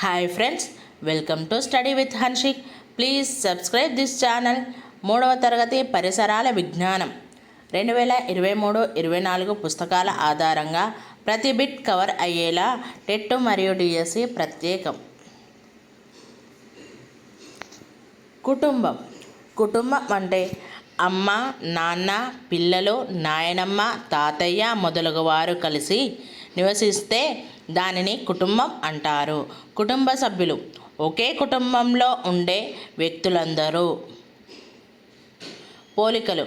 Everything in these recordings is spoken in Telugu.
Hi friends welcome to study with Hanshik please subscribe this channel మూడవ తరగతి పరిసరాల విజ్ఞానం. రెండు వేల ఇరవై మూడు ఇరవై నాలుగు పుస్తకాల ఆధారంగా ప్రతి బిట్ కవర్ అయ్యేలా టెట్ మరియు డిఎస్సి ప్రత్యేకం. కుటుంబం. కుటుంబం అంటే అమ్మ నాన్న పిల్లలు నాయనమ్మ తాతయ్య మొదలగు వారు కలిసి నివసిస్తే దానిని కుటుంబం అంటారు. కుటుంబ సభ్యులు. ఒకే కుటుంబంలో ఉండే వ్యక్తులందరూ పోలికలు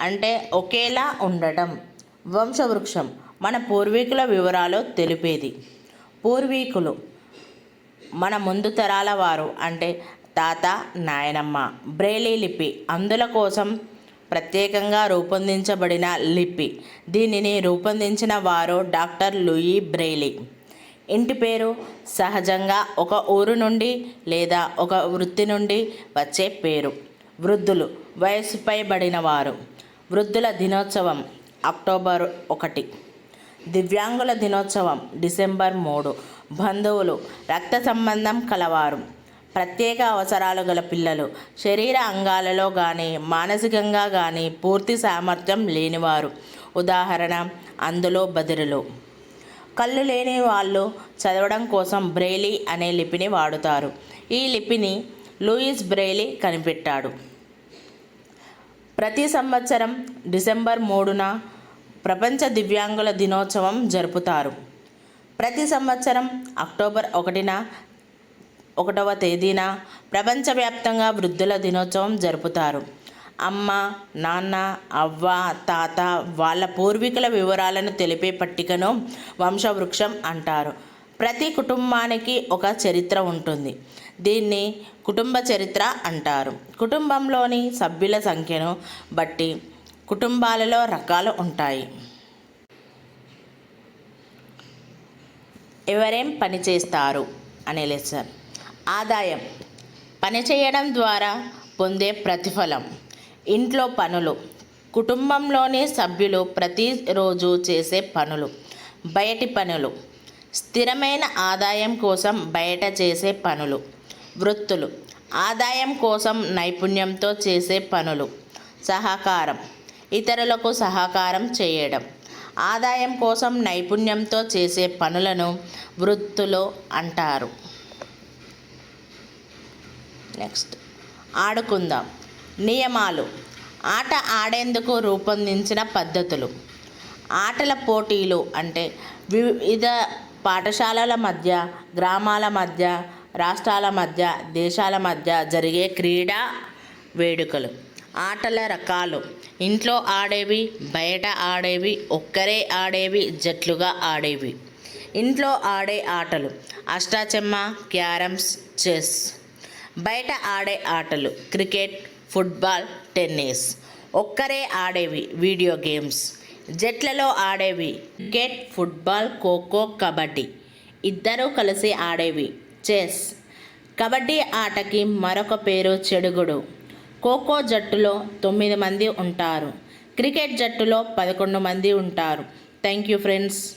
అంటే ఒకేలా ఉండటం. వంశవృక్షం మన పూర్వీకుల వివరాలు తెలిపేది. పూర్వీకులు మన ముందు తరాల వారు అంటే తాత నాయనమ్మ బ్రెయిలీ లిపి అందుల కోసం ప్రత్యేకంగా రూపొందించబడిన లిపి. దీనిని రూపొందించిన వారు డాక్టర్ లూయి బ్రెయిలీ. ఇంటి పేరు సహజంగా ఒక ఊరు నుండి లేదా ఒక వృత్తి నుండి వచ్చే పేరు. వృద్ధులు వయసుపై పడినవారు వృద్ధుల దినోత్సవం అక్టోబర్ ఒకటి. దివ్యాంగుల దినోత్సవం డిసెంబర్ మూడు. బంధువులు రక్త సంబంధం కలవారు. ప్రత్యేక అవసరాలు గల పిల్లలు. శరీర అంగాలలో కానీ మానసికంగా కానీ పూర్తి సామర్థ్యం లేనివారు. ఉదాహరణ అందులో బదిరులు. కళ్ళు లేని వాళ్ళు చదవడం కోసం బ్రెయిలీ అనే లిపిని వాడుతారు. ఈ లిపిని లూయిస్ బ్రెయిలీ కనిపెట్టాడు. ప్రతి సంవత్సరం డిసెంబర్ మూడున ప్రపంచ దివ్యాంగుల దినోత్సవం జరుపుతారు. ప్రతి సంవత్సరం అక్టోబర్ ఒకటిన ఒకటవ తేదీన ప్రపంచవ్యాప్తంగా వృద్ధుల దినోత్సవం జరుపుతారు. అమ్మ నాన్న అవ్వ తాత వాళ్ళ పూర్వీకుల వివరాలను తెలిపే పట్టికను వంశవృక్షం అంటారు. ప్రతి కుటుంబానికి ఒక చరిత్ర ఉంటుంది. దీన్ని కుటుంబ చరిత్ర అంటారు. కుటుంబంలోని సభ్యుల సంఖ్యను బట్టి కుటుంబాలలో రకాలు ఉంటాయి. ఎవరేం పని చేస్తారు అనే లెసన్. ఆదాయం. పనిచేయడం ద్వారా పొందే ప్రతిఫలం. ఇంట్లో పనులు. కుటుంబంలోని సభ్యులు ప్రతిరోజు చేసే పనులు. బయటి పనులు. స్థిరమైన ఆదాయం కోసం బయట చేసే పనులు. వృత్తులు. ఆదాయం కోసం నైపుణ్యంతో చేసే పనులు. సహకారం. ఇతరులకు సహకారం చేయడం. ఆదాయం కోసం నైపుణ్యంతో చేసే పనులను వృత్తులు అంటారు. నెక్స్ట్ ఆడుకుందాం. నియమాలు. ఆట ఆడేందుకు రూపొందించిన పద్ధతులు. ఆటల పోటీలు అంటే వివిధ పాఠశాలల మధ్య గ్రామాల మధ్య రాష్ట్రాల మధ్య దేశాల మధ్య జరిగే క్రీడా వేడుకలు. ఆటల రకాలు. ఇంట్లో ఆడేవి బయట ఆడేవి ఒక్కరే ఆడేవి జట్లుగా ఆడేవి. ఇంట్లో ఆడే ఆటలు. అష్టాచెమ్మ క్యారమ్స్ చెస్. బయట ఆడే ఆటలు క్రికెట్ ఫుట్బాల్ టెన్నిస్. ఒక్కరే ఆడేవి వీడియో గేమ్స్. జట్లలో ఆడేవి క్రికెట్ ఫుట్బాల్ ఖోఖో కబడ్డీ. ఇద్దరూ కలిసి ఆడేవి చెస్. కబడ్డీ ఆటకి మరొక పేరు చెడుగుడు. ఖోఖో జట్టులో తొమ్మిది మంది ఉంటారు. క్రికెట్ జట్టులో పదకొండు మంది ఉంటారు. Thank you friends.